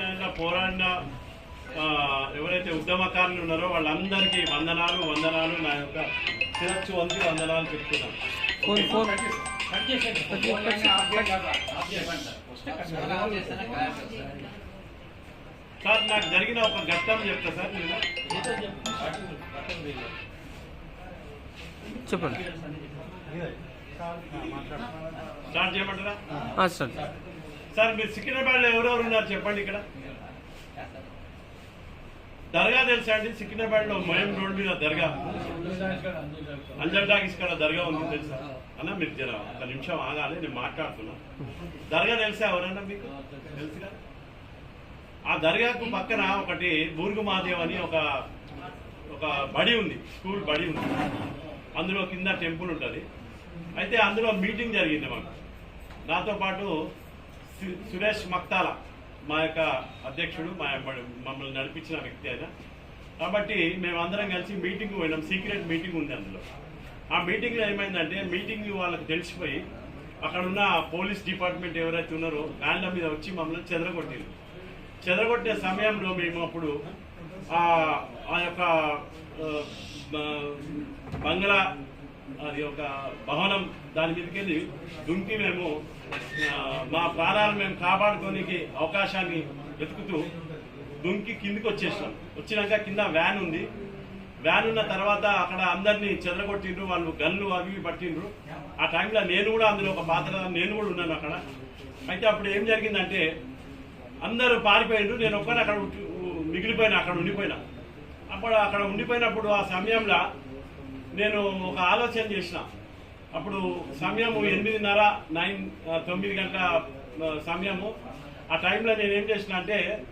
ఆయన పోరాడిన ఆ, ఎవరైతే ఉద్యమకారులు ఉన్నారో వాళ్ళందరికీ వందనాలు వందనాలు. నా యొక్క శిరస్సు వంచి వందనాలు చెప్తున్నాను. సార్ నాకు జరిగిన ఒక ఘట్టం చెప్తా సార్ నేను చెప్పండి. స్టార్ట్ చేయమంటారా? సార్ సార్ మీరు సికింద్రాబాద్లో ఎవరెవరు ఉన్నారు చెప్పండి ఇక్కడ. దర్గా తెలుసా అండి? సికింద్రాబాద్లో మయం రోడ్ మీద దర్గా. అంజల్ టాకీస్ కాడ దర్గా ఉంది తెలుసా? అన్న మీరు జర ఒక నిమిషం ఆగాలి నేను మాట్లాడుతున్నా. దర్గా తెలుసా ఎవరన్నా మీకు? తెలుసుగా? ఆ దర్గాకు పక్కన ఒకటి బూర్గు మహాదేవ్ అని ఒక ఒక బడి ఉంది స్కూల్ బడి ఉంది. అందులో కింద టెంపుల్ ఉంటుంది. అయితే అందులో మీటింగ్ జరిగింది మాకు. నాతో పాటు సు- సురేష్ మక్తాల మా యొక్క అధ్యక్షుడు మా మమ్మల్ని నడిపించిన వ్యక్తి ఆయన. కాబట్టి మేమందరం కలిసి మీటింగ్ పోయినాం సీక్రెట్ మీటింగ్ ఉంది అందులో. ఆ మీటింగ్లో ఏమైందంటే మీటింగ్ వాళ్ళకి తెలిసిపోయి అక్కడ ఉన్న పోలీస్ డిపార్ట్మెంట్ ఎవరైతే ఉన్నారో వ్యాన్ల మీద వచ్చి మమ్మల్ని చెదరగొట్టింది చెదరగొట్టే సమయంలో మేము అప్పుడు ఆ ఆ యొక్క బంగ్లా అది ఒక భవనం దాని మీదకెళ్ళి దుంకి మేము మా ప్రాణాలు మేము కాపాడుకోనికి అవకాశాన్ని వెతుకుతూ దుంకి కిందికి వచ్చేసాం వచ్చినాక కింద వ్యాన్ ఉంది. వ్యాన్ ఉన్న తర్వాత అక్కడ అందరినీ చెదరగొట్టిండ్రు వాళ్ళు గన్లు అవి పట్టిండ్రు. ఆ టైంలో నేను కూడా అందులో ఒక పాత్ర నేను కూడా ఉన్నాను అక్కడ. అయితే అప్పుడు ఏం జరిగిందంటే అందరూ పారిపోయిండ్రు. నేను ఒక్కనే అక్కడ మిగిలిపోయినా అక్కడ ఉండిపోయినా. అప్పుడు అక్కడ ఉండిపోయినప్పుడు ఆ సమయంలో నేను ఒక ఆలోచన చేసిన. అప్పుడు సమయము ఎనిమిదిన్నర నైన్ తొమ్మిది గంటల సమయము. ఆ టైంలో నేను ఏం చేసిన అంటే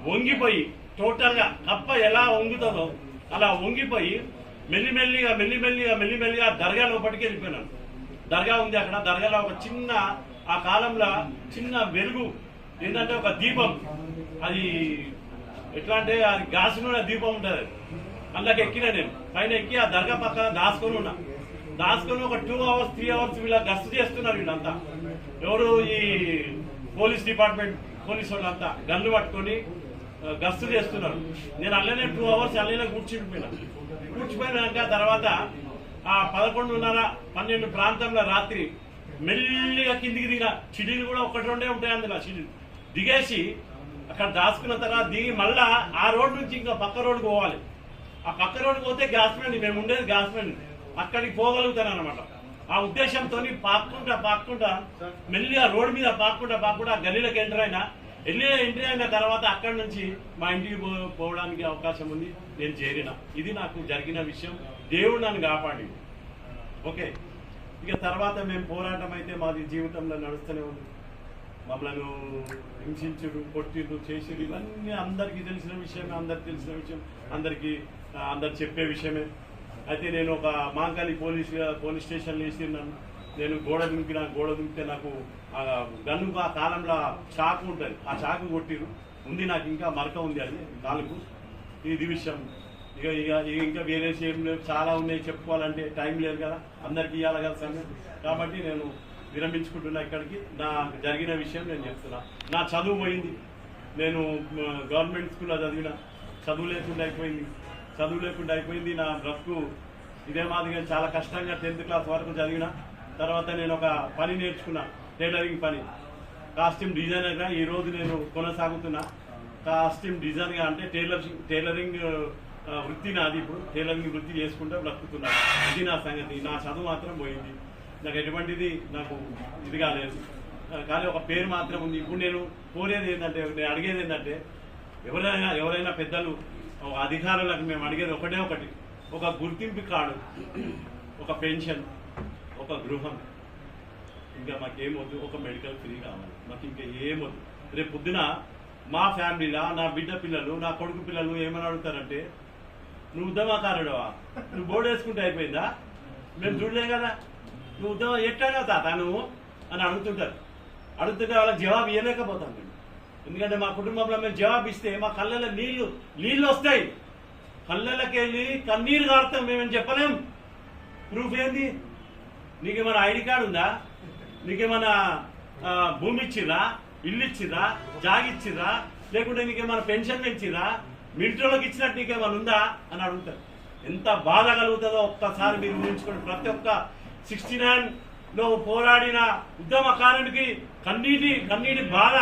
వంగిపోయి టోటల్గా కప్ప ఎలా వంగుతుందో అలా వంగిపోయి మెల్లిమెల్లిగా మెల్లిమెల్లిగా మెల్లిమెల్లిగా దర్గా లోపలికి వెళ్ళిపోయినాను. దర్గా ఉంది అక్కడ. దర్గాలో ఒక చిన్న ఆ కాలంలో చిన్న వెలుగు. ఏంటంటే ఒక దీపం. అది ఎట్లా అంటే అది గాసు దీపం ఉంటుంది. అందులోకి ఎక్కినా నేను. పైన ఎక్కి ఆ దర్గా పక్కన దాచుకొని ఉన్నా. దాచుకొని ఒక టూ అవర్స్ త్రీ అవర్స్ వీళ్ళ గస్తు చేస్తున్నారు వీళ్ళంతా. ఎవరు ఈ పోలీస్ డిపార్ట్మెంట్ పోలీస్ వాళ్ళంతా గన్లు పట్టుకొని గస్తు చేస్తున్నారు. నేను అల్లనే టూ అవర్స్ అల్లనే కూర్చుండిపోయినా. కూర్చిపోయినాక తర్వాత ఆ పదకొండున్నర పన్నెండు ప్రాంతంలో రాత్రి మెల్లిగా కిందికి దిగిన చిడీలు కూడా ఒకటి రెండే ఉంటాయి అందులో చిడీలు. దిగేసి అక్కడ దాచుకున్న తర్వాత దిగి మళ్ళా ఆ రోడ్ నుంచి ఇంకా పక్క రోడ్డుకు పోవాలి. ఆ పక్క రోడ్డు పోతే గ్యాస్మెంట్ మేము ఉండేది గ్యాస్మెంట్ అక్కడికి పోగలుగుతాను అనమాట ఆ ఉద్దేశంతో పాక్కుంటా పాక్కుంటా మెల్లిగా రోడ్డు మీద పాక్కుంటా పాక్కుంటా ఆ గల్లీలోకి ఎంటర్ అయినా వెళ్ళి ఎంట్రీ అయిన తర్వాత అక్కడి నుంచి మా ఇంటికి పో- పోవడానికి అవకాశం ఉంది నేను చేరిన. ఇది నాకు జరిగిన విషయం. దేవుడు నన్ను కాపాడి ఓకే. ఇక తర్వాత మేము పోరాటం అయితే మాది జీవితంలో నడుస్తూనే ఉంది. మమ్మల్ని హింసించుడు కొట్టిడు చేసిడు ఇవన్నీ అందరికీ తెలిసిన విషయం అందరికి తెలిసిన విషయం. అందరికీ అందరు చెప్పే విషయమే. అయితే నేను ఒక మాంకాలి పోలీస్ పోలీస్ స్టేషన్లో వేసినాను నేను గోడ దుంకిన గోడ దుంకితే నాకు ఆ గన్ను ఆ కాలంలో చాకు ఉంటుంది. ఆ చాకు కొట్టిరు. ఉంది నాకు ఇంకా మరక ఉంది అది కాలుకు. ఇది విషయం ఇక ఇక ఇక ఇంకా వేరే విషయం లేవు చాలా ఉన్నాయి చెప్పుకోవాలంటే టైం లేదు కదా. అందరికి ఇవ్వాలి కదా సమయం. కాబట్టి నేను విరమించుకుంటున్నా ఇక్కడికి. నా జరిగిన విషయం నేను చెప్తున్నా. నా చదువు పోయింది. నేను గవర్నమెంట్ స్కూల్లో చదివిన. చదువు లేకుండా అయిపోయింది. చదువు లేకుండా అయిపోయింది. నా బ్రతుకు ఇదే మాదిరిగా చాలా కష్టంగా టెన్త్ క్లాస్ వరకు చదివిన. తర్వాత నేను ఒక పని నేర్చుకున్నా టైలరింగ్ పని. కాస్ట్యూమ్ డిజైనర్గా ఈరోజు నేను కొనసాగుతున్నా. కాస్ట్యూమ్ డిజైన్గా అంటే టైలర్ టైలరింగ్ వృత్తి నాది ఇప్పుడు. టైలరింగ్ వృత్తి చేసుకుంటూ బ్రతుకుతున్నా. ఇది నా సంగతి. నా చదువు మాత్రం పోయింది. నాకు ఎటువంటిది నాకు ఇది కాలేదు. కానీ ఒక పేరు మాత్రం ఉంది. ఇప్పుడు నేను కోరేది ఏంటంటే నేను అడిగేది ఏంటంటే ఎవరైనా ఎవరైనా పెద్దలు అధికారులకు మేము అడిగేది ఒకటే ఒకటి. ఒక గుర్తింపు కార్డు ఒక పెన్షన్ ఒక గృహం. ఇంకా మాకేమొద్దు ఒక మెడికల్ ఫ్రీ కావాలి. మాకు ఇంకా ఏమొద్దు రేపు పొద్దున మా ఫ్యామిలీలో నా బిడ్డ పిల్లలు నా కొడుకు పిల్లలు ఏమని అడుగుతారంటే నువ్వు ఉద్యమకారుడవా? నువ్వు బోర్డు వేసుకుంటే అయిపోయిందా? మేము చూడలే కదా. నువ్వు ఉద్యమం ఎట్టాగా తాత నువ్వు అని అడుగుతుంటారు. అడుగుతుంటే వాళ్ళకి జవాబు ఇవ్వలేకపోతాం ఎందుకంటే మా కుటుంబంలో మేము జవాబు ఇస్తే మా కళ్ళలో నీళ్ళు నీళ్ళు వస్తాయి. కళ్ళకి వెళ్ళి కన్నీరు కారుతాం మేమేం చెప్పలేం. ప్రూఫ్ ఏంది? నీకేమైనా ఐడి కార్డు ఉందా? నీకేమైనా భూమి ఇచ్చిరా ఇల్లు ఇచ్చిరా జాగిచ్చిరా లేకుంటే నీకేమైనా పెన్షన్ పెంచిరా మిలిటరీలోకి ఇచ్చినట్టు నీకేమైనా ఉందా? అని అడుగుతారు. ఎంత బాధ కలుగుతుందో ఒక్కసారి మీరు ఊహించుకోండి. ప్రతి ఒక్క సిక్స్టీ నైన్ లో పోరాడిన ఉద్యమకారునికి కన్నీటి కన్నీటి బాధ.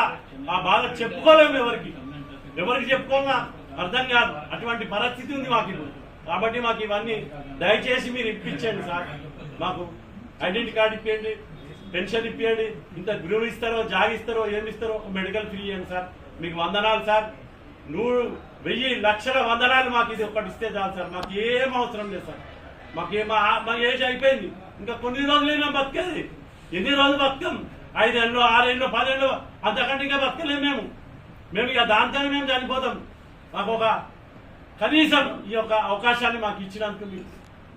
ఆ బాధ చెప్పుకోలేము ఎవరికి. ఎవరికి చెప్పుకోవాలన్నా అర్థం కాదు. అటువంటి పరిస్థితి ఉంది మాకు కాబట్టి మాకు ఇవన్నీ దయచేసి మీరు ఇప్పించండి సార్. మాకు ఐడెంటిటీ కార్డు ఇప్పియండి పెన్షన్ ఇప్పియండి. ఇంత గృహం ఇస్తారో జాగిస్తారో ఏమి ఇస్తారో మెడికల్ ఫ్రీ ఇవ్వండి సార్. మీకు వందనాలు సార్. నూరు వెయ్యి లక్షల వందనాలు మాకు ఇది ఒక్కటి ఇస్తే చాలు సార్. మాకు ఏం అవసరం లేదు సార్. మాకు ఏం మా ఏజ్ అయిపోయింది. ఇంకా కొన్ని రోజులైనా బతికేది. ఎన్ని రోజులు బతకం? ఐదేళ్ళు ఆరేళ్ళు పదేళ్ళు అంతకంటే ఇంకా బతకలేము మేము. మేము ఇక దాంతోనే మేము చనిపోతాం. మాకు ఒక కనీసం ఈ యొక్క అవకాశాన్ని మాకు ఇచ్చినందుకు మీకు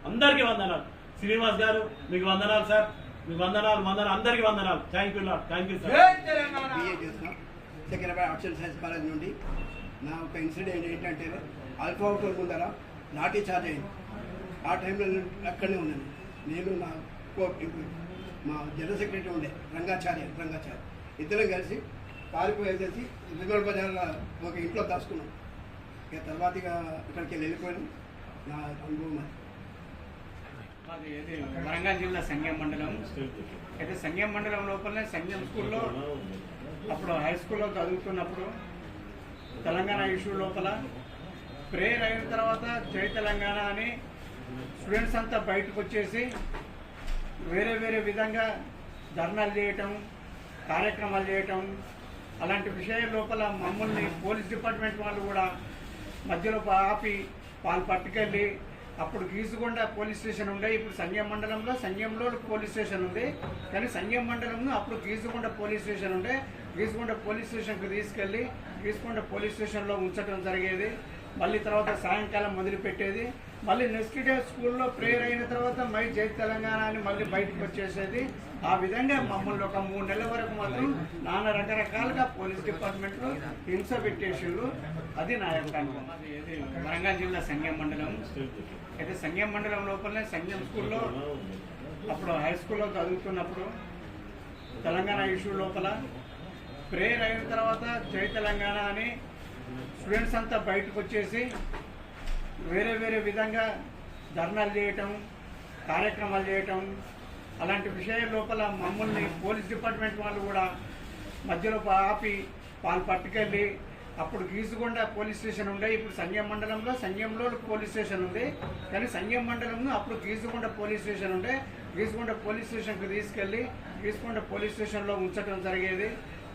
అందరికీ వందనాలు. శ్రీనివాస్ గారు మీకు వందనాలు సార్. మీకు వందనాలు వందనాలు. అందరికీ వందనాలు. Thank you lord thank you sir arts and science college నుండి నా ఒక ఇన్సిడెంట్ ఏంటంటే ఆల్ఫా హోటల్ ముందర లాఠీ చార్జ్ అయింది. ఆ టైంలో అక్కడనే ఉన్నాను. నేను నా కో- మా జనరల్ సెక్రటరీ ఉండే రంగాచార్య రంగాచార్య. ఇద్దరం కలిసి పారిపోయేసేసి విమల్ బజార్లో ఒక ఇంట్లో దాచుకున్నాం. ఇక తర్వాత ఇక ఇక్కడికి వెళ్ళి వెళ్ళిపోయాను. నా అనుభవం అది. మాది వరంగల్ జిల్లా సంఘం మండలం. అయితే సంఘం మండలం లోపలనే సంఘం స్కూల్లో అప్పుడు హై స్కూల్లో చదువుతున్నప్పుడు తెలంగాణ ఇష్యూ లోపల ప్రేయర్ అయిన తర్వాత జై తెలంగాణ అని స్టూడెంట్స్ అంతా బయటకు వచ్చేసి వేరే వేరే విధంగా ధర్నాలు చేయటం కార్యక్రమాలు చేయటం అలాంటి విషయాల లోపల మమ్మల్ని పోలీస్ డిపార్ట్మెంట్ వాళ్ళు కూడా మధ్యలో ఆపి వాళ్ళు పట్టుకెళ్ళి అప్పుడు గీసుగొండ పోలీస్ స్టేషన్ ఉండే ఇప్పుడు సంగం మండలంలో సంగంలో పోలీస్ స్టేషన్ ఉంది. కానీ సంగం మండలంలో అప్పుడు గీసుగొండ పోలీస్ స్టేషన్ ఉండే. గీసుగొండ పోలీస్ స్టేషన్కి తీసుకెళ్ళి గీసుగొండ పోలీస్ స్టేషన్లో ఉంచడం జరిగేది. మళ్ళీ తర్వాత సాయంకాలం మొదలుపెట్టేది. మళ్ళీ నెక్స్ట్ డే స్కూల్లో ప్రేయర్ అయిన తర్వాత మై జై తెలంగాణ అని మళ్ళీ బయటకు వచ్చేసేది. ఆ విధంగా మమ్మల్ని ఒక మూడు నెలల వరకు మాత్రం నానా రకరకాలుగా పోలీస్ డిపార్ట్మెంట్లో హింస పెట్టేసారు అది నా యొక్క అనుభవం. వరంగల్ జిల్లా సంఘం మండలం. అయితే సంఘం మండలం లోపలనే సంఘం స్కూల్లో అప్పుడు హై స్కూల్లో చదువుతున్నప్పుడు తెలంగాణ ఇష్యూ లోపల ప్రేయర్ అయిన తర్వాత జై తెలంగాణ అని స్టూడెంట్స్ అంతా బయటకు వచ్చేసి వేరే వేరే విధంగా ధర్నాలు చేయటం కార్యక్రమాలు చేయటం అలాంటి విషయాల లోపల మమ్మల్ని పోలీస్ డిపార్ట్మెంట్ వాళ్ళు కూడా మధ్యలో ఆపి వాళ్ళు పట్టుకెళ్ళి అప్పుడు గీసుగొండ పోలీస్ స్టేషన్ ఉండే ఇప్పుడు సంజయం మండలంలో సంగంలో పోలీస్ స్టేషన్ ఉంది. కానీ సంజయం మండలంలో అప్పుడు గీసుగొండ పోలీస్ స్టేషన్ ఉండే. గీసుగొండ పోలీస్ స్టేషన్కి తీసుకెళ్ళి గీసుగొండ పోలీస్ స్టేషన్లో ఉంచడం జరిగేది.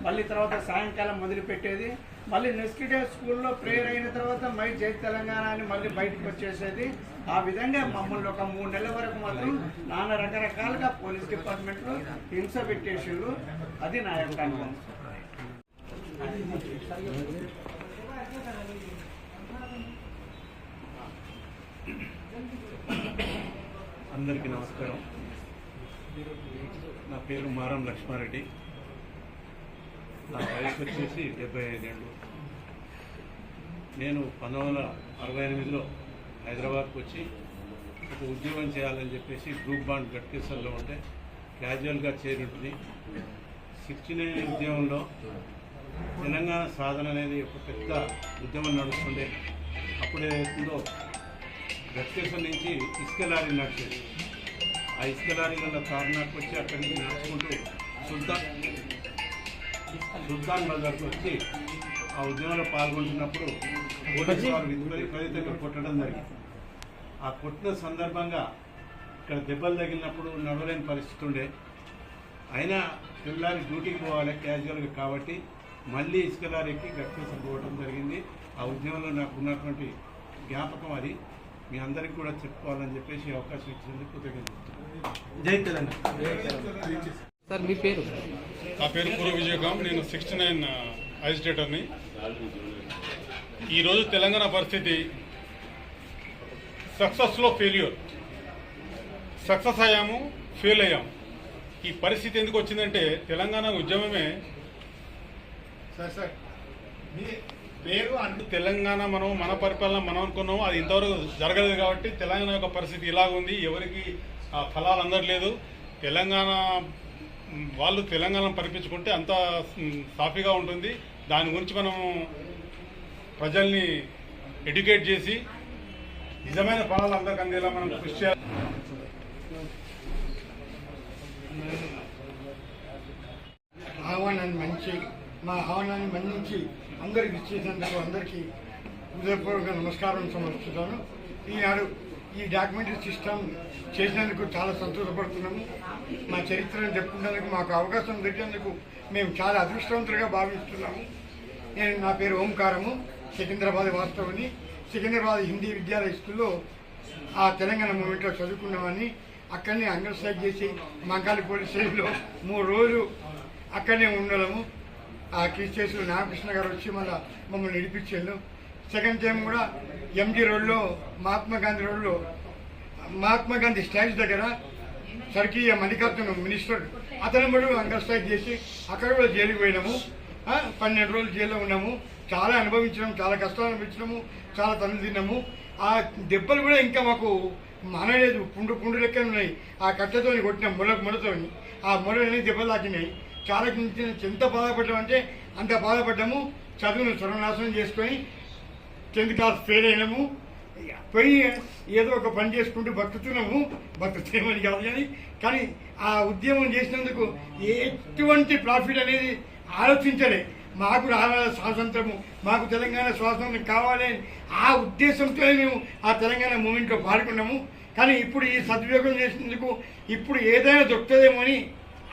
మళ్ళీ తర్వాత సాయంకాలం మొదలుపెట్టేది. మళ్ళీ నెక్స్ట్ డే స్కూల్లో ప్రేయర్ అయిన తర్వాత మై జై తెలంగాణ అని మళ్ళీ బయటకు వచ్చేసేది. ఆ విధంగా మమ్మల్ని ఒక మూడు నెలల వరకు మాత్రం నానా రకరకాలుగా పోలీస్ డిపార్ట్మెంట్లో హింస పెట్టేసారు అది నా యొక్క అనుభవం. అందరికీ నమస్కారం. నా పేరు మారం లక్ష్మారెడ్డి. నా వయసు వచ్చేసి డెబ్బై ఐదేళ్ళు. నేను పంతొమ్మిది వందల అరవై ఎనిమిదిలో హైదరాబాద్కి వచ్చి ఒక ఉద్యోగం చేయాలని చెప్పేసి గ్రూప్ బాండ్ గట్కేసర్లో ఉంటే క్యాజువల్గా చేరింటుంది సిక్స్టీ నైన్ ఉద్యమంలో తెలంగాణ సాధన అనేది ఒక పెద్ద ఉద్యమం నడుస్తుండే. అప్పుడు ఏదైతుందో గట్కేశ్వర్ నుంచి ఇసుక లారీ నడిచేది. ఆ ఇసుక లారీ వల్ల వచ్చి అక్కడి నుంచి నడుచుకుంటూ సుల్తాన్ సుల్తాన్ బజార్కి వచ్చి ఆ ఉద్యమంలో పాల్గొంటున్నప్పుడు పోలీసు వారు విపరీతంగా కొట్టడం జరిగింది. ఆ కొట్టిన సందర్భంగా ఇక్కడ దెబ్బలు తగిలినప్పుడు నడవలేని పరిస్థితి ఉండే. అయినా తెల్లారి డ్యూటీకి పోవాలి క్యాజువల్గా కాబట్టి మళ్ళీ ఇసుక లారీకి పోవడం జరిగింది. ఆ ఉద్యమంలో నాకు ఉన్నటువంటి జ్ఞాపకం అది. మీ అందరికీ కూడా చెప్పుకోవాలని చెప్పేసి ఈ అవకాశం ఇచ్చినందుకు కృతజ్ఞతలు. జై తెలంగాణ. సార్ మీ పేరు? నా పేరు పూర్వ విజయకాం నేను సిక్స్టీ నైన్ అజిటేటర్ని ఈరోజు తెలంగాణ పరిస్థితి సక్సెస్లో ఫెయిల్యూర్. సక్సెస్ అయ్యాము ఫెయిల్ అయ్యాము ఈ పరిస్థితి ఎందుకు వచ్చిందంటే తెలంగాణ ఉద్యమమే సార్ సార్ మీ పేరు అంటూ తెలంగాణ మనం మన పరిపాలన మనం అనుకున్నాము. అది ఇంతవరకు జరగలేదు కాబట్టి తెలంగాణ యొక్క పరిస్థితి ఇలాగ ఉంది ఎవరికి ఆ ఫలాలు అందట్లేదు. తెలంగాణ వాళ్ళు తెలంగాణ పరిపించుకుంటే అంత సాఫీగా ఉంటుంది. దాని గురించి మనం ప్రజల్ని ఎడ్యుకేట్ చేసి నిజమైన ఫలాలు అందరికి అందేలా మనం కృషి చేయాలి. ఆహ్వానాన్ని మంచి మా ఆహ్వానాన్ని మన్నించి అందరికి ఇచ్చేసినందుకు అందరికీ హృదయపూర్వక నమస్కారం సమర్పిస్తాను ఈనాడు ఈ డాక్యుమెంటరీ సిస్టమ్ చేసినందుకు చాలా సంతోషపడుతున్నాము. మా చరిత్రను చెప్పుకునేందుకు మాకు అవకాశం దొరికినందుకు మేము చాలా అదృష్టవంతులుగా భావిస్తున్నాము. నేను నా పేరు ఓంకారము సికింద్రాబాద్ వాస్తవని సికింద్రాబాద్ హిందీ విద్యాలయ స్కూల్లో ఆ తెలంగాణ మూమెంట్లో చదువుకున్నామని అక్కడనే అంగస్ట్రైక్ చేసి మంకాలి పోలీస్ స్టేషన్లో మూడు రోజులు అక్కడనే ఉండడము. ఆ క్రిస్టియన్స్లో నాగకృష్ణ గారు వచ్చి మళ్ళీ మమ్మల్ని నడిపించారు సెకండ్ టైం కూడా ఎంజీ రోడ్లో మహాత్మా గాంధీ రోడ్లో మహాత్మా గాంధీ స్టాచ్యూ దగ్గర స్వర్గీయ మల్లికార్జున మినిస్టర్ అతను కూడా అంగర్ స్ట్రైక్ చేసి అక్కడ కూడా జైలుకి పోయినాము. పన్నెండు రోజులు జైల్లో ఉన్నాము. చాలా అనుభవించినాము చాలా కష్టాలు అనుభవించినాము చాలా తను తిన్నాము. ఆ దెబ్బలు కూడా ఇంకా మాకు మానలేదు. పుండు పుండు లెక్క ఉన్నాయి. ఆ కట్టెతోని కొట్టిన మొల మొలతోని ఆ మొలని దెబ్బలు తాకినాయి. చాలా ఎంత బాధపడ్డామంటే అంత బాధపడ్డాము. చదువును సర్వనాశనం చేసుకొని టెన్త్ క్లాస్ ఫెయిల్ అయినాము? పోయి ఏదో ఒక పని చేసుకుంటూ బతుకుతున్నాము. బతుకుతామని కాదు కానీ కానీ ఆ ఉద్యమం చేసినందుకు ఎటువంటి ప్రాఫిట్ అనేది ఆలోచించలే. మాకు రావాలి స్వాతంత్రము మాకు తెలంగాణ స్వాతంత్రం కావాలి ఆ ఉద్దేశంతో మేము ఆ తెలంగాణ మూమెంట్లో పాల్గొన్నాము. కానీ ఇప్పుడు ఈ సద్వినియోగం చేసినందుకు ఇప్పుడు ఏదైనా దొరుకుతుందేమో అని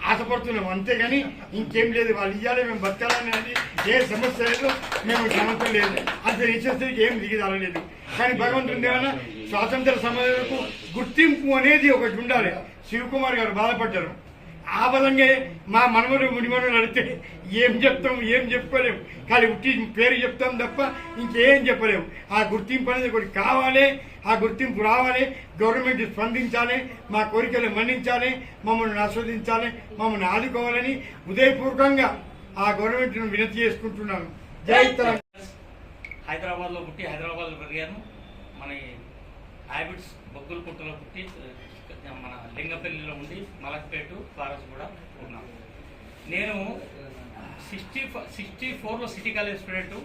ఆశపడుతున్నాం. అంతేగాని ఇంకేం లేదు. వాళ్ళు ఇవ్వాలి మేము బతకాలని ఏ సమస్య లేదు. మేము సమస్య లేదు. అంత నిశ్చయికి ఏం దిగిదారలేదు కానీ భగవంతుని ఏమైనా స్వాతంత్ర సమయంలో గుర్తింపు అనేది ఒకటి ఉండాలి. శివకుమార్ గారు బాధపడ్డారు. ఆ బలంగా మా మనవలు మునిమను అడిగితే ఏం చెప్తాం ఏం చెప్పుకోలేం కానీ ఉట్టి పేరు చెప్తాం తప్ప ఇంకేం చెప్పలేం. ఆ గుర్తింపు అనేది ఒకటి కావాలి ఆ గుర్తింపు రావాలి గవర్నమెంట్ స్పందించాలి మా కోరికలు మన్నించాలి మమ్మల్ని ఆస్వాదించాలి మమ్మల్ని ఆదుకోవాలని ఉదయపూర్వకంగా ఆ గవర్నమెంట్ను వినతి చేసుకుంటున్నాను. జై హైదరాబాద్లో పుట్టి హైదరాబాద్లో పెరిగాను. మన హ్యాబిట్స్ బొగ్గుల పుట్టలో పుట్టి మన లింగపల్లిలో ఉండి మలక్పేటు ఫారెస్ట్ కూడా ఉన్నాను నేను సిక్స్టీ సిక్స్టీ ఫోర్లో సిటీ కాలేజ్ స్టూడెంట్.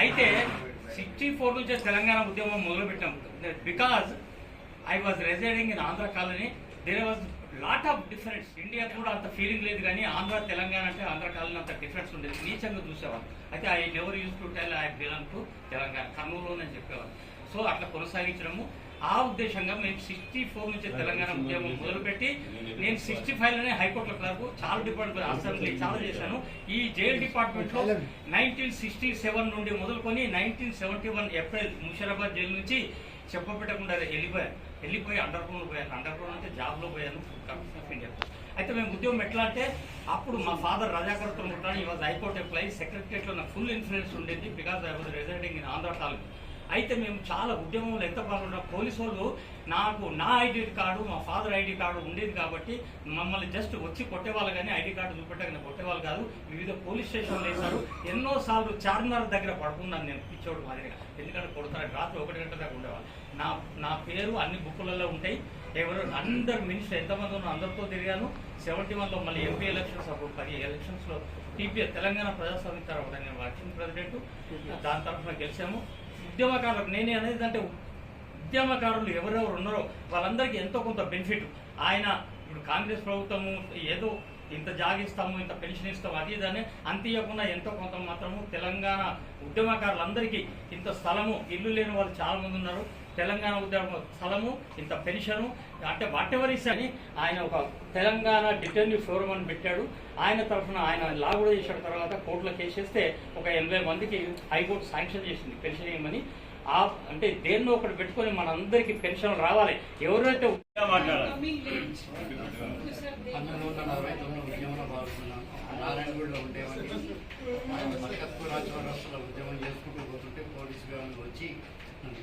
అయితే సిక్స్టీ ఫోర్ నుంచే తెలంగాణ ఉద్యమం మొదలుపెట్టాం. Because I was residing in Andhra colony. There was lot of difference India కూడా అంత ఫీలింగ్ లేదు కానీ ఆంధ్ర తెలంగాణ అంటే ఆంధ్ర కాలనీ అంత డిఫరెన్స్ ఉండేది. నీచంగా చూసేవాళ్ళు. అయితే I never use to tell I belong to Telangana. కర్నూలులోనే చెప్పేవాళ్ళు. సో అట్లా కొనసాగించడము. ఆ ఉద్దేశంగా మేము సిక్స్టీ ఫోర్ నుంచి తెలంగాణ ఉద్యమం మొదలుపెట్టి నేను సిక్స్టీ ఫైవ్లోనే హైకోర్టులో క్లర్క్ చాలా డిపార్ట్మెంట్ అసెంబ్లీ చాలా చేశాను. ఈ జైల్ డిపార్ట్మెంట్లో నైన్టీన్ సిక్స్టీ సెవెన్ నుండి మొదలుకొని nineteen seventy one April Musheerabad jail నుంచి చెప్పబెట్టకుండా వెళ్ళిపోయాను వెళ్ళిపోయి అండర్ గ్రౌండ్ పోయాను. అండర్ గ్రౌండ్ అంటే జాబ్లో పోయాను. కమిషన్ ఆఫ్ ఇండియా అయితే మేము ఉద్యోగం ఎట్లా అంటే అప్పుడు మా ఫాదర్ రజాకర్తో ఉంటాను ఈ వాజ్ హైకోర్ట్ ఎంప్లాయీ సెక్రటరియట్లో నాకు ఫుల్ ఇన్ఫ్లుయెన్స్ ఉండేది. Because I was residing in Andhra colony అయితే మేము చాలా ఉద్యమంలో ఎంత బాగున్నా పోలీసు వాళ్ళు నాకు నా ఐడి కార్డు మా ఫాదర్ ఐడి కార్డు ఉండేది కాబట్టి మమ్మల్ని జస్ట్ వచ్చి కొట్టేవాళ్ళు కానీ ఐడి కార్డు చూపెట్టగానే కొట్టేవాళ్ళు కాదు. వివిధ పోలీస్ స్టేషన్లు వేశారు. ఎన్నో సార్లు చార్మినార్ దగ్గర పడుకున్నాను నేను పిచ్చోడు మాదిరిగా. ఎందుకంటే కొడతారు రాత్రి ఒకటి గంట దాకా ఉండేవాళ్ళు. నా నా పేరు అన్ని బుక్కులలో ఉంటాయి. ఎవరు అందరు మినిస్టర్ ఎంతమంది ఉన్నా అందరితో తిరిగాను. సెవెంటీ వన్లో మళ్ళీ ఎంపీ ఎలక్షన్స్ అప్పుడు పది ఎలక్షన్స్లో టీపీఎస్ తెలంగాణ ప్రజాస్వామ్య తర్వాత నేను వర్కింగ్ ప్రెసిడెంట్. దాని తరఫున గెలిచాము. ఉద్యమకారులకు నేనే అనేది అంటే ఉద్యమకారులు ఎవరెవరు ఉన్నారో వాళ్ళందరికీ ఎంతో కొంత బెనిఫిట్ ఆయన ఇప్పుడు కాంగ్రెస్ ప్రభుత్వము ఏదో ఇంత జాగిస్తాము ఇంత పెన్షన్ ఇస్తాము అది ఇదని అంత ఇవ్వకుండా ఎంతో కొంత మాత్రము తెలంగాణ ఉద్యమకారులందరికీ ఇంత స్థలము ఇల్లు లేని వాళ్ళు చాలామంది ఉన్నారు. తెలంగాణ ఉద్యమ స్థలము ఇంత పెన్షను అంటే వాటెవర్ అని ఆయన ఒక తెలంగాణ డిటర్నివ్ ఫోరం అని పెట్టాడు. ఆయన తరఫున ఆయన లా కూడా చేసిన తర్వాత కోర్టులో కేసేస్తే ఒక ఎనభై మందికి హైకోర్టు శాంక్షన్ చేసింది పెన్షన్ ఇవ్వమని. ఆ అంటే దేన్నో ఒకటి పెట్టుకొని మనందరికీ పెన్షన్ రావాలి. ఎవరైతే మాట్లాడాలి నారాయణగూడలో ఉండేవాడిని ఉద్యమం చేసుకుంటూ పోతుంటే పోలీసు వాళ్ళు వచ్చి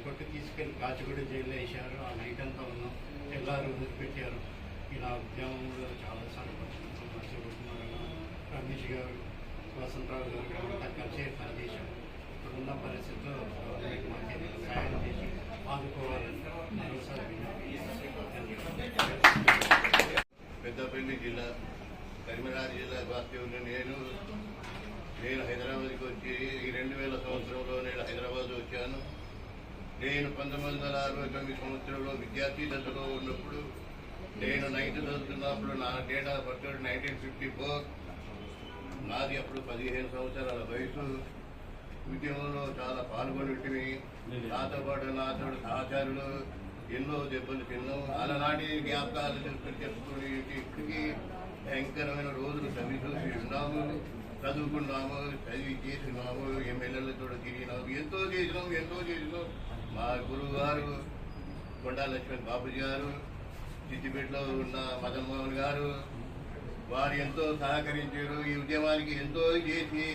కొట్టి తీసుకెళ్ళి కాచిగూడ జైల్లో వేశారు. ఆ నైట్ అంతా ఉన్నాం. తెల్లారు వదిలిపెట్టారు ఇలా ఉద్యమంలో చాలా సార్లు మర్చిపోతున్నారన్న రమేష్ గారు వసంతరావు గారు అంతా కలిసే పనిచేశాం. ఇప్పుడున్న పరిస్థితుల్లో గవర్నమెంట్ మాకు సహాయం చేసి ఆదుకోవాలని మరోసారి పెద్దపల్లి జిల్లా పెద్దపల్లి జిల్లా బాధ్యులు నేను నేను హైదరాబాద్కి వచ్చి ఈ రెండు వేల సంవత్సరంలో నేను హైదరాబాద్ వచ్చాను. నేను పంతొమ్మిది వందల అరవై తొమ్మిది సంవత్సరంలో విద్యార్థి దశలో ఉన్నప్పుడు నేను నైన్త్ చదువుతున్నప్పుడు నా date of birth nineteen fifty four నాది అప్పుడు పదిహేను సంవత్సరాల వయసు. ఉద్యమంలో చాలా పాల్గొనిటివి. నాతో పాటు నాతో సహచారులు ఎన్నో దెబ్బలు తిన్నాం. అలనాటి జ్ఞాపకాలు చెప్పుకొని చెప్పుకొని ఇప్పటికీ భయంకరమైన రోజులు చదివి చూసి ఉన్నాము. చదువుకున్నాము చదివి చేసినాము ఎమ్మెల్యేలతో తిరిగినాము. ఎంతో చేసినాం ఎంతో చేసినాం. మా గురువు గారు కొండా లక్ష్మణ్ బాబుజీ గారు చిట్టిపేటలో ఉన్న మదన్ మోహన్ గారు వారు ఎంతో సహకరించారు. ఈ ఉద్యమానికి ఎంతో చేసి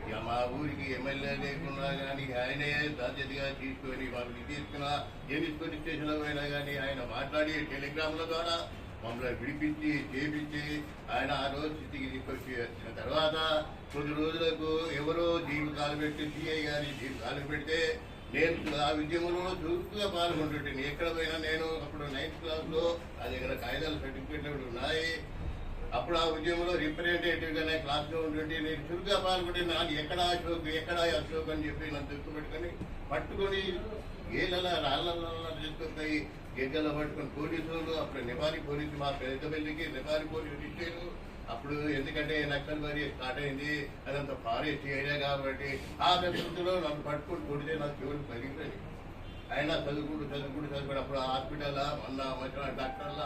ఇక మా ఊరికి ఎమ్మెల్యే లేకున్నా కానీ ఆయనే బాధ్యతగా తీసుకొని వాళ్ళు తీసుకున్న ఏమి పోలీస్ స్టేషన్లో పోయినా కానీ ఆయన మాట్లాడి టెలిగ్రామ్ల ద్వారా మమ్మల్ని విడిపించి చేపించి ఆయన ఆ రోజు స్థితికి తీసుకొచ్చి వచ్చిన తర్వాత కొద్ది రోజులకు ఎవరో జీవితాలు పెట్టి సిఐ గారి జీవితాలు పెడితే నేను ఆ ఉద్యమంలో చురుకుగా పాల్గొంటుంటాను ఎక్కడ పోయినా నేను అప్పుడు నైన్త్ క్లాస్లో నా దగ్గర కాగితాలు సర్టిఫికేట్లు ఉన్నాయి. అప్పుడు ఆ ఉద్యమంలో రిప్రజెంటేటివ్గానే క్లాస్లో ఉంటుంటే నేను చురుగ్గా పాల్గొంటే నాకు ఎక్కడ అశోక్ ఎక్కడ అశోక్ అని చెప్పి నన్ను దృష్టి పట్టుకొని ఏళ్ళ రాళ్ళ తీసుకొస్తాయి. గెగ్గల పట్టుకొని పోలీసులు అప్పుడు నివారి పోలీసు మా పెద్దపల్లికి నివారి పోలీసు ఇచ్చారు అప్పుడు ఎందుకంటే నక్సల్ మరి స్టార్ట్ అయింది అదంతా ఫారెస్ట్ ఏరియా కాబట్టి ఆ పరిస్థితిలో నన్ను పట్టుకుని కొడితే నాకు చెవులు పగిలిపోయింది అయినా చదువుకుంటూ చదువుకుంటూ చదువుకుంటూ అప్పుడు హాస్పిటల్ మొన్న వచ్చిన డాక్టర్ల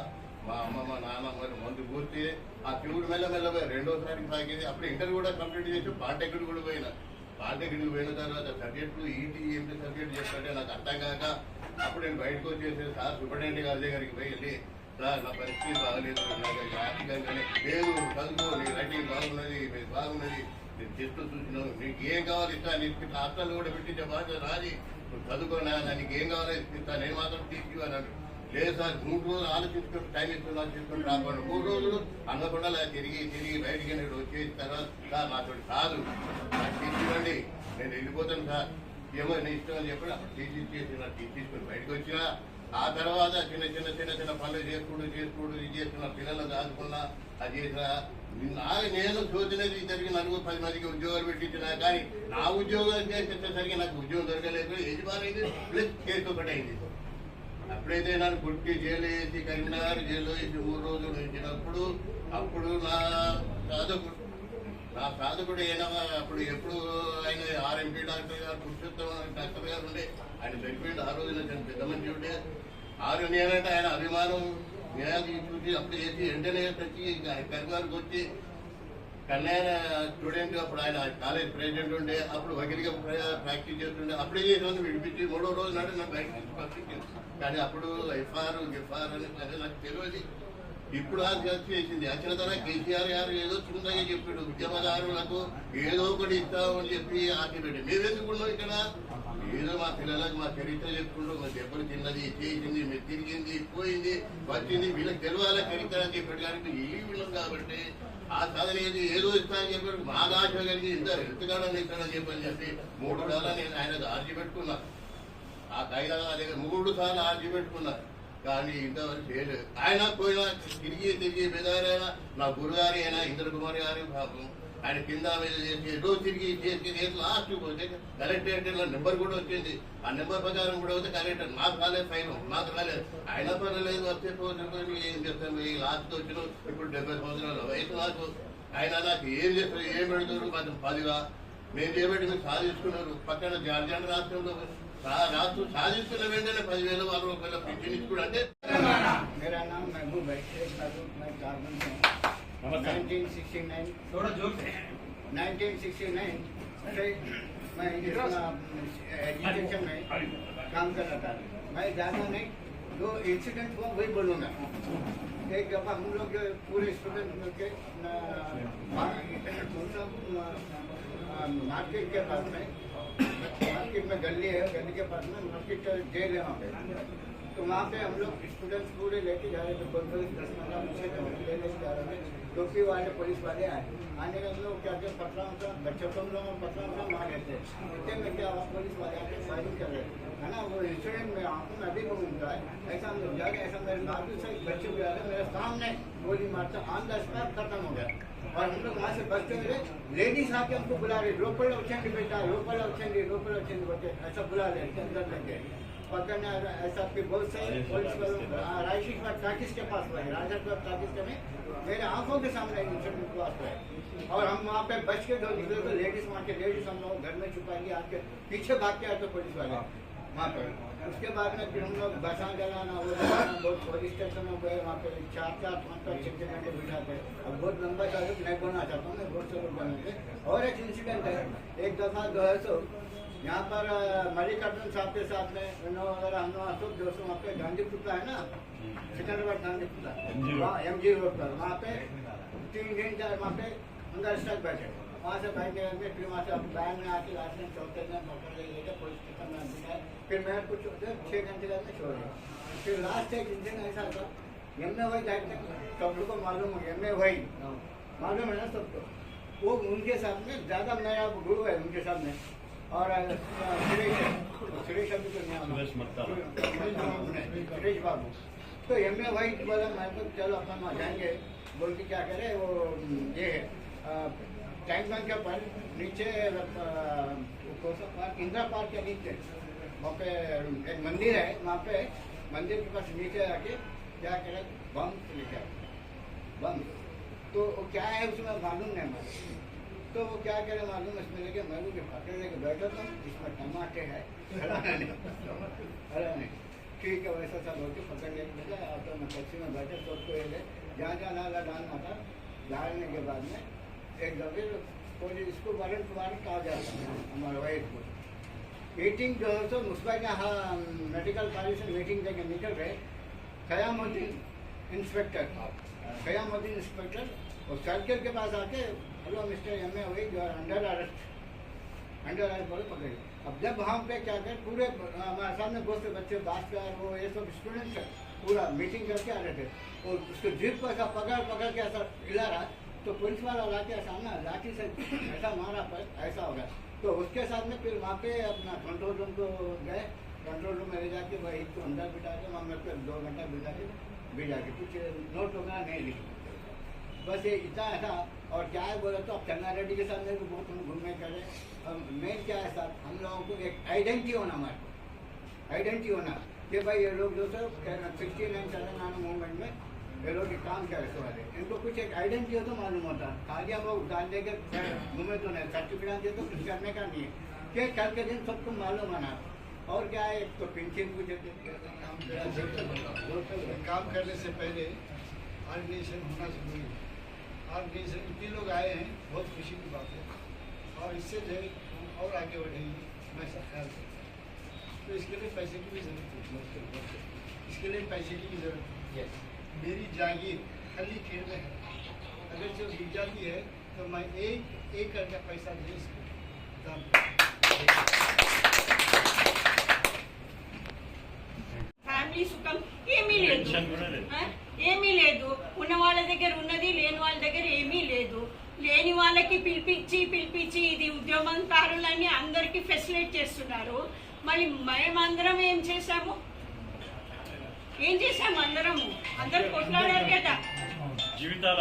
మా అమ్మ మా నాన్న మరి మందు పూర్తి ఆ శివుడు మెల్ల మెల్ల పోయి రెండోసారి సాగింది అప్పుడు ఇంటర్ కూడా కంప్లీట్ చేసి పాలిటెక్నిక్ కూడా పోయినా. పాలిటెక్నిక్ పోయిన తర్వాత సబ్జెక్టులు ఈటీ ఏంటి సబ్జెక్ట్ చేస్తుంటే నాకు అర్థం కాక అప్పుడు నేను బయటకు వచ్చేసి సార్ సూపరింటెండెంట్ గారి దగ్గరికి పోయి వెళ్ళి నా పరిస్థితి బాగలేదు నాకు ఆర్థికంగానే లేదు చదువు నీ రైటింగ్ బాగున్నది మీరు బాగున్నది. నేను చెట్టు చూసినావు నీకు ఏం కావాలి ఇస్తా నీకు హాస్టల్ కూడా పెట్టించే బాధ్యత రాజీ నువ్వు చదువుకోనా నీకు ఏం కావాలో ఇస్తా నేను మాత్రం తీసుకున్నాను లేదు సార్ మూడు రోజులు ఆలోచించుకుని టైం ఇస్తున్నాను తీసుకుని రాకుండా మూడు రోజులు అందకుండా తిరిగి తిరిగి బయటికి నేను వచ్చేసిన తర్వాత సార్ నాతో కాదు. నాకు తీసుకురండి నేను వెళ్ళిపోతాను సార్. ఏమో నీ ఇష్టం అని చెప్పి అప్పుడు తీసి తీసుకుని బయటకు వచ్చినా ఆ తర్వాత చిన్న చిన్న చిన్న చిన్న పనులు చేసుకుంటూ చేసుకుంటూ ఇది చేసుకున్న పిల్లలు దాచుకున్నా అది చేసిన నేను చూసినది జరిగి నలుగురు పది మందికి ఉద్యోగాలు పెట్టించినా కానీ నా ఉద్యోగాలు చేసేసరికి నాకు ఉద్యోగం దొరకలేదు. యజమాని ప్లస్ కేసు ఒకటి అయింది. అప్పుడైతే నన్ను పుట్టి జైలు వేసి కరీంనగర్ జైల్లో వేసి మూడు రోజులు ఉంచినప్పుడు అప్పుడు నా సాధకుడు నా సాధకుడు అయినా అప్పుడు ఎప్పుడు ఆయన ఆర్ఎంపీ డాక్టర్ గారు పురుషోత్తమ డాక్టర్ గారు ఉండే ఆయన చనిపోయింది ఆ రోజున నేను పెద్ద మంచి ఆరు నేనంటే ఆయన అభిమానం న్యాయాన్ని చూసి అప్పుడు చేసి వెంటనే వచ్చి కరీంనగర్కి వచ్చి కన్నయ్య స్టూడెంట్ అప్పుడు ఆయన కాలేజ్ ప్రెసిడెంట్ ఉండే అప్పుడు వకీలుగా ప్రాక్టీస్ చేస్తుండే. అప్పుడే చేసిన విడిపించి మూడో రోజు నాడు నాకు బయట నుంచి కానీ అప్పుడు ఎఫ్ఆర్ ఎఫ్ఆర్ అని నాకు తెలియదు. ఇప్పుడు ఆ చర్చ చేసింది. వచ్చిన కేసీఆర్ గారు ఏదో చిన్నగా చెప్పాడు. ఉద్యమదారులకు ఏదో ఒకటి ఇస్తామని చెప్పి ఆశపెట్టి మీరు ఎందుకున్నాం ఇక్కడ? ఏదో మా పిల్లలకు మా చరిత్ర చెప్పుకుంటూ మా దెబ్బలు తిన్నది చేసింది మీరు తిరిగింది పోయింది వచ్చింది. వీళ్ళకి తెలవాల చరిత్ర అని చెప్పాడు కానీ ఏ విన్నాం కాబట్టి ఆ చదివేది ఏది? ఏదో ఇస్తానని చెప్పాడు. మా దాశ కలిగి ఇంత ఎంతగానో ఇస్తానని చెప్పని చెప్పి మూడు సార్లు నేను ఆయన ఆర్జీ పెట్టుకున్నా. ఆ కైలా మూడు సార్లు ఆర్జీ పెట్టుకున్నా. కానీ ఇంతవరకు చేయలేదు. ఆయన పోయినా తిరిగి తిరిగి బెదారైనా నా గురుగారి అయినా ఇంద్రకుమార్ గారి పాపం. ఆయన కింద మీద చేసి ఏదో తిరిగి చేసి చేసి లాస్ట్ పోతే కలెక్టరేట్లో నెంబర్ కూడా వచ్చింది. ఆ నెంబర్ ప్రకారం కూడా వస్తే కలెక్టర్ నాకు రాలేదు ఫైన్ నాకు రాలేదు. ఆయన పర్వాలేదు వచ్చే పోతే ఏం చేస్తాను ఈ లాస్ట్ వచ్చిన. ఇప్పుడు డెబ్బై సంవత్సరాల వయసు నాకు. ఆయన నాకు ఏం చేస్తారు? ఏం పెడతారు? మాత్రం పదిగా మేము చేయబట్టి మీరు సాధించుకున్నారు. పక్కన జార్జండ్ రాష్ట్రంలో సా- రాష్ట్రం సాధించుకున్న వెంటనే పదివేల వాళ్ళ రూపాయల పింఛన్ ఇచ్చుకోవడం అంటే मेरा नाम महबूब है शेख महबूब मैं कारबन से हूँ 1969 थोड़ा जोर से 1969 से मैं एजुकेशन में काम कर रहा था मैं ज़्यादा नहीं जो इंसिडेंट हुआ वही बोलूँगा एक दफ़ा हम लोग पूरे स्टूडेंट मिल के मार्केट के पास में मार्केट में गली है गली के पास में मार्केट जेल है वहाँ पे तो वहाँ पे हम लोग स्टूडेंट्स पूरे लेके जा रहे थे कोई दस पंद्रह मुझसे ले लेके जा रहे थे टोपी वाले पुलिस वाले आए आने में हम लोग क्या क्या पटरा उतरा बच्चों को हम लोग पटरा उतरा मार रहे थे इतने में क्या पुलिस वाले आके फायरिंग कर रहे थे है ना वो इंसिडेंट में आँखों में अभी घूमता है ऐसा हम लोग जा ऐसा मेरे बाजू से बच्चे भी आ रहे मेरे सामने गोली मारता ऑन द खत्म हो गया और हम लोग वहाँ से बचते हुए लेडीज़ आके हमको बुला रही लोकल ऑप्शन बेटा लोकल ऑप्शन लोकल ऑप्शन बच्चे ऐसा बुला रहे हैं अंदर लग गए पकड़ना ऐसा आपके बहुत सारे पुलिस वालों के बाग टाकिस के पास हुआ है राजा बाग टाकिस के में मेरे आँखों के सामने इंसिडेंट हुआ है। और हम वहाँ पे बच के दो निकले तो लेडीज़ वहाँ के लेडीज़ हम लोग घर में छुपाएँगे आपके पीछे भाग के आए तो आते पुलिस वाले। वहाँ उसके बाद में फिर हम लोग बसा जलाना वो जलाना बहुत पुलिस स्टेशन में गए वहाँ पे चार चार पाँच पाँच छः छः घंटे बिठाते अब बहुत लंबा चालू नहीं बोलना चाहता हूँ मैं बहुत से लोग और एक इंसिडेंट है एक दफ़ा जो है सो यहाँ पर मल्लिकार्जुन साहब के साथ में वगैरह हम लोग अशोक जोशी वहाँ पे गांधी पुतला है ना? सिकंदराबाद गांधी पुतला वहाँ एम जी रोड पर। वहाँ पे तीन दिन का वहाँ पे अंदर स्टक बैठे। वहाँ से बैठ के फिर वहाँ से बैन में आके लास्ट में चौथे पकड़ के लेके पुलिस स्टेशन में फिर मैं कुछ छः घंटे बाद में छोड़ दिया फिर लास्ट एक इंसिडेंट ऐसा था एम ए वाई जाते सब लोग को मालूम हो एम ए वाई मालूम है ना सबको वो उनके साथ में ज़्यादा मेरा गुरु है उनके साथ में। और सुरेश सुरेश अभी तो नाम सुरेश बाबू तो एम ए वाई बोला मैं तो चलो अपन वहाँ जाएँगे। बोल के क्या करे वो ये है टैंक बैंक के ऊपर नीचे इंदिरा पार्क के नीचे। वहाँ पे एक मंदिर है, वहाँ पे मंदिर के पास नीचे आके क्या करे, बम लेके बम। तो वो क्या है उसमें मालूम नहीं मुझे तो वो क्या करे, मालूम इसमें लेके मैं भी पकड़ लेके बैठा था इसमें टमाटे है। हरा नहीं ठीक है, वैसा सब होके पकड़ लेके बैठा और तो मैं टैक्सी में बैठे सबको ये ले। जहाँ जहाँ नाला डालना था डालने के बाद में एक दफे इसको वारंट वारंट कहा जाता है, हमारे वाइफ को। मीटिंग जो है सो मुस्बा के हाँ मेडिकल कॉलेज से मीटिंग देके निकल रहे कयामुद्दीन इंस्पेक्टर कयामुद्दीन इंस्पेक्टर और सर्किल के पास आके हेलो मिस्टर एम ए वही जो अंडर अरेस्ट अंडर अरेस्ट बोले पकड़े अब जब वहाँ पे क्या कर, पूरे हमारे सामने बहुत से बच्चे भास्कर वो, ये सब स्टूडेंट्स है, पूरा मीटिंग करके आ रहे थे। और उसको जीप को ऐसा पकड़ पकड़ के ऐसा हिला रहा तो पुलिस वाला लाके ऐसा ना, लाठी से ऐसा मारा पर, ऐसा हो गया। तो उसके साथ में फिर वहाँ पे अपना कंट्रोल रूम को गए। कंट्रोल रूम में ले जाके वही को अंदर बिठा के वहाँ मेरे को दो घंटा बिठा के भेजा के कुछ नोट वगैरह नहीं लिखे बस ये इतना था। और क्या है, बोला तो अब चन्ना रेड्डी के साथ मेरे बहुत हम घूमे, करे। अब मेन क्या है साहब, हम लोगों को एक आइडेंटिटी होना हमारे को। आइडेंटिटी होना। कि भाई ये लोग जो थे सिक्सटी नाइन तेलंगाना मूवमेंट में ये लोग काम क्या है वाले? इनको कुछ एक आइडेंटिटी हो तो मालूम होता। खाली हम लोग डाल दे के घूमे तो नहीं सर्टिफिकेट दे तो कुछ करने का नहीं है। कि कल के दिन सबको मालूम आना और क्या है एक तो पेंशन कुछ काम करने से पहले ऑर्गेनाइजेशन होना ज़रूरी है। ऑर्गेनाइजेशन इतने लोग आए हैं बहुत खुशी की बात है। और इससे जो है हम और आगे बढ़ेंगे। मैं ऐसा ख्याल करता तो इसके लिए पैसे की भी ज़रूरत है। इसके लिए पैसे की भी ज़रूरत है। मेरी जागीर खाली खेल में है अगर जो बिक जाती है तो मैं एक एक करके पैसा दे सकूँ दान ఫ్యామిలీ సుఖం ఏమీ లేదు పెన్షన్ కూడా లేదు. ఆ? ఏమీ లేదు ఉన్న వాళ్ళ దగ్గర ఉన్నది లేని వాళ్ళ దగ్గర ఏమీ లేదు లేని వాళ్ళకి పిలిపించి పిలిపించి ఇది ఉద్యమకారులని అందరికీ ఫెసిలిటీ చేస్తున్నారు మళ్ళీ మేమందరం ఏం చేశాము ఏం చేసాము అందరము? అందరు కొట్లాడారు కదా? జీవితాలు